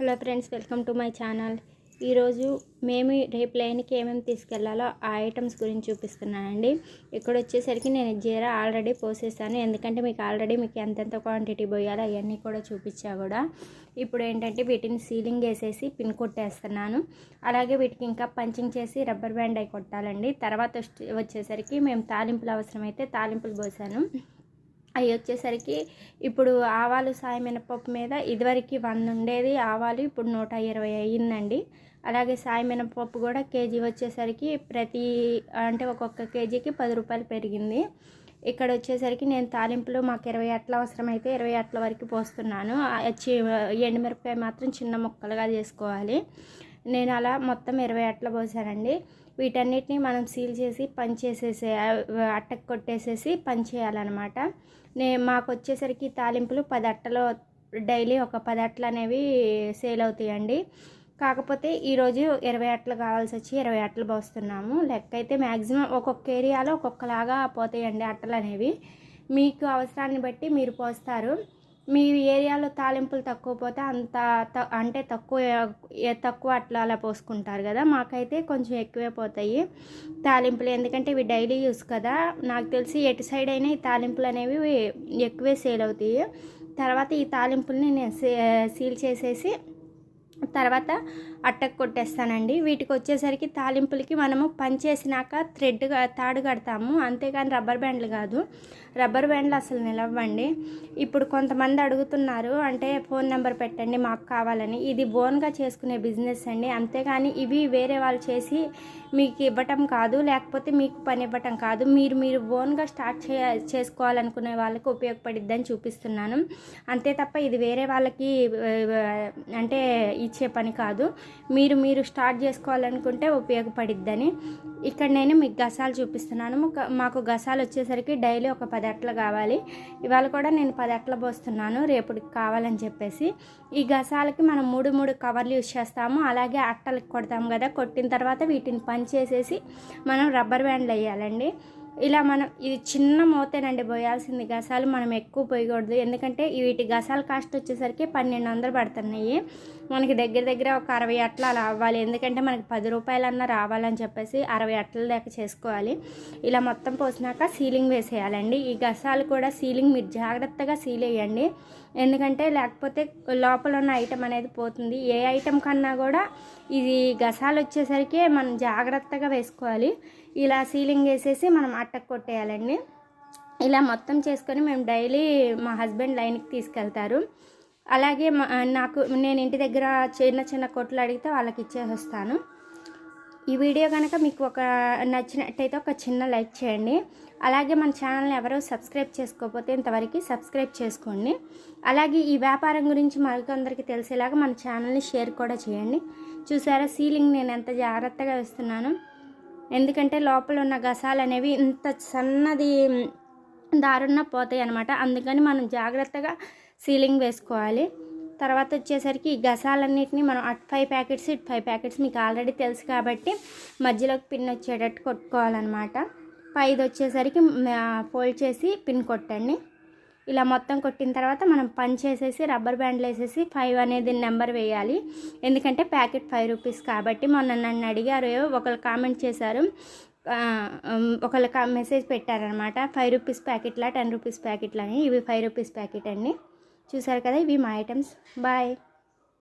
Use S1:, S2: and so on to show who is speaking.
S1: Hello friends welcome to my channel. ఈరోజు మేము రేపు లైన్కి ఏమేమి తీసుకెళ్ళాలో ఆ ఐటమ్స్ గురించి చూపిస్తున్నానండి. ఇక్కడ వచ్చేసరికి నేను జీరా ఆల్రెడీ పోసేసాను. ఎందుకంటే మీకు ఆల్రెడీ మీకు ఎంతెంత క్వాంటిటీ పోయాలో అవన్నీ కూడా చూపించా కూడా. ఇప్పుడు ఏంటంటే వీటిని సీలింగ్ వేసేసి పిన్ కొట్టేస్తున్నాను. అలాగే వీటికి ఇంకా పంచింగ్ చేసి రబ్బర్ బ్యాండ్ అయి కొట్టాలండి. తర్వాత వచ్చేసరికి మేము తాలింపులు అవసరమైతే తాలింపులు పోసాను. అవి వచ్చేసరికి ఇప్పుడు ఆవాలు సాయి మినపప్పు మీద ఇదివరకు వంద ఉండేది ఆవాలు ఇప్పుడు నూట ఇరవై అయ్యిందండి. అలాగే సాయి మినపప్పు కూడా కేజీ వచ్చేసరికి ప్రతి అంటే ఒక్కొక్క కేజీకి పది రూపాయలు పెరిగింది. ఇక్కడ వచ్చేసరికి నేను తాలింపులు మాకు ఇరవై అట్ల అవసరమైతే ఇరవై అట్ల వరకు పోస్తున్నాను. చి ఎండుమిరపకాయ మాత్రం చిన్న ముక్కలుగా చేసుకోవాలి. నేను అలా మొత్తం ఇరవై అట్ల పోసానండి. వీటన్నిటిని మనం సీల్ చేసి పని చేసేసే అట్టకు కొట్టేసేసి పని చేయాలన్నమాట. నే మాకు వచ్చేసరికి తాలింపులు పది అట్టలు డైలీ ఒక పది అట్టలు అనేవి సేల్ అవుతాయండి. కాకపోతే ఈరోజు ఇరవై అట్టలు కావాల్సి వచ్చి ఇరవై అట్టలు పోస్తున్నాము. లెక్క అయితే మ్యాక్సిమం ఒక్కొక్క ఏరియాలో ఒక్కొక్కలాగా పోతాయండి అట్టలు అనేవి మీకు అవసరాన్ని బట్టి మీరు పోస్తారు. మీ ఏరియాలో తాలింపులు తక్కువ పోతే అంత త- అంటే తక్కువ తక్కువ అట్లా అలా పోసుకుంటారు కదా మాకైతే కొంచెం ఎక్కువే పోతాయి తాలింపులు. ఎందుకంటే ఇవి డైలీ యూస్ కదా నాకు తెలిసి ఎటు సైడ్ అయినా ఈ తాలింపులు అనేవి ఎక్కువే సేల్ అవుతాయి. తర్వాత ఈ తాలింపుల్ని నేను సీల్ చేసేసి తర్వాత అట్టకు కొట్టేస్తానండి. వీటికి వచ్చేసరికి తాలింపులకి మనము పంచేసినాక థ్రెడ్ తాడు కడతాము. అంతేగాని రబ్బర్ బ్యాండ్లు కాదు. రబ్బర్ బ్యాండ్లు అసలు నిలవ్వండి ఇప్పుడు కొంతమంది అడుగుతున్నారు అంటే ఫోన్ నెంబర్ పెట్టండి మాకు కావాలని. ఇది ఓన్గా చేసుకునే బిజినెస్ అండి. అంతేగాని ఇవి వేరే వాళ్ళు చేసి మీకు ఇవ్వటం కాదు లేకపోతే మీకు పని ఇవ్వటం కాదు. మీరు మీరు ఓన్గా స్టార్ట్ చే చేసుకోవాలనుకునే వాళ్ళకి ఉపయోగపడిద్దని చూపిస్తున్నాను. అంతే తప్ప ఇది వేరే వాళ్ళకి అంటే ఇచ్చే పని కాదు. మీరు మీరు స్టార్ట్ చేసుకోవాలనుకుంటే ఉపయోగపడిద్దని. ఇక్కడ నేను మీకు గసాలు చూపిస్తున్నాను. మాకు- గసాలు వచ్చేసరికి డైలీ ఒక పది అట్ల కావాలి. ఇవాళ కూడా నేను పది అట్ల పోస్తున్నాను. రేపటికి కావాలని చెప్పేసి. ఈ గసాలకి మనం మూడు మూడు కవర్లు యూజ్ చేస్తాము. అలాగే అట్టలకి కొడతాము కదా. కొట్టిన తర్వాత వీటిని పని చేసేసి మనం రబ్బర్ బ్యాండ్లు వేయాలండి. ఇలా మనం ఇది చిన్న మూతేనండి పోయాల్సింది గసాలు మనం ఎక్కువ పోయకూడదు. ఎందుకంటే వీటి గసాల కాస్ట్ వచ్చేసరికి పన్నెండు వందలు పడుతున్నాయి. మనకి దగ్గర దగ్గర ఒక అరవై అట్ల అలా అవ్వాలి. ఎందుకంటే మనకి పది రూపాయలన్నా రావాలని చెప్పేసి అరవై అట్ల దాకా చేసుకోవాలి. ఇలా మొత్తం పోసినాక సీలింగ్ వేసేయాలండి. ఈ గసాలు కూడా సీలింగ్ మీరు జాగ్రత్తగా సీల్ వేయండి ఎందుకంటే లేకపోతే లోపల ఉన్న ఐటెం అనేది పోతుంది. ఏ ఐటెం కన్నా కూడా ఇది గసాలు వచ్చేసరికి మనం జాగ్రత్తగా వేసుకోవాలి. ఇలా సీలింగ్ వేసేసి మనం అట్టకు కొట్టేయాలండి. ఇలా మొత్తం చేసుకొని మేము డైలీ మా హస్బెండ్ లైన్కి తీసుకెళ్తారు. అలాగే మా నాకు నేను ఇంటి దగ్గర చిన్న చిన్న కొట్లు అడిగితే వాళ్ళకి ఇచ్చేసి వస్తాను ఈ వీడియో కనుక మీకు ఒక నచ్చినట్టయితే ఒక చిన్న లైక్ చేయండి. అలాగే మన ఛానల్ని ఎవరో సబ్స్క్రైబ్ చేసుకోకపోతే ఇంతవరకు సబ్స్క్రైబ్ చేసుకోండి. అలాగే ఈ వ్యాపారం గురించి మరికొందరికి తెలిసేలాగా మన ఛానల్ని షేర్ కూడా చేయండి. చూసారా సీలింగ్ నేను ఎంత జాగ్రత్తగా వేస్తున్నాను. ఎందుకంటే లోపల ఉన్న గసాలు అనేవి ఇంత సన్నది దారుణ పోతాయి అనమాట అందుకని మనం జాగ్రత్తగా సీలింగ్ వేసుకోవాలి. తర్వాత వచ్చేసరికి ఈ గసాలన్నిటిని మనం అటు ఫైవ్ ప్యాకెట్స్ ఇటు ఫైవ్ ప్యాకెట్స్ మీకు ఆల్రెడీ తెలుసు కాబట్టి మధ్యలోకి పిన్ వచ్చేటట్టు కొట్టుకోవాలన్నమాట. పైది వచ్చేసరికి ఫోల్డ్ చేసి పిన్ కొట్టండి. ఇలా మొత్తం కొట్టిన తర్వాత మనం పని చేసేసి రబ్బర్ బ్యాండ్లు వేసేసి ఫైవ్ అనేది నెంబర్ వేయాలి. ఎందుకంటే ప్యాకెట్ ఫైవ్ రూపీస్ కాబట్టి మొన్న నన్ను అడిగారు ఒకళ్ళు కామెంట్ చేశారు. ఆ, ఒకళ్ళు మెసేజ్ పెట్టారనమాట ఫైవ్ రూపీస్ ప్యాకెట్లా టెన్ రూపీస్ ప్యాకెట్లని ఇవి ఫైవ్ రూపీస్ ప్యాకెట్ అండి. చూసారు కదా ఇవి మా ఐటమ్స్ బాయ్